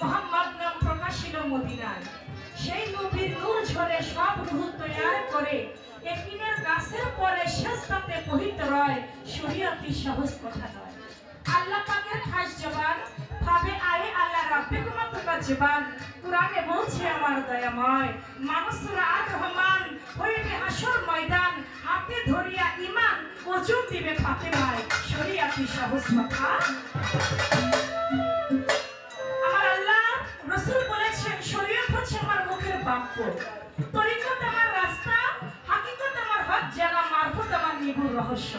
মোহাম্মদ নাম প্রকাশিল মদিনায়। সেই নবীর নূর ঝরে সব রুহ তৈয়ার করে একিনের গাছের পরে শেষটাতে পহিত রয় শরীয়তি সহজ কথা নয়। আল্লাহ পাকের খাস জবান, ভাবে আয়ে আল্লাহ রাব্বে কুমা তোকা জবান। কোরআনে বলছে, আমার দয়াময় মানুষরা আর রহমান হইবে হাসর ময়দান, হাতে ধরিয়া ইমান ওজন দিবে ফাতেমায়। শরীয়তি সহজ কথা। বাক্য তরিকত আমার রাস্তা হাকিকত আমার হক জানা মারফত আমার নিগুর রহস্য।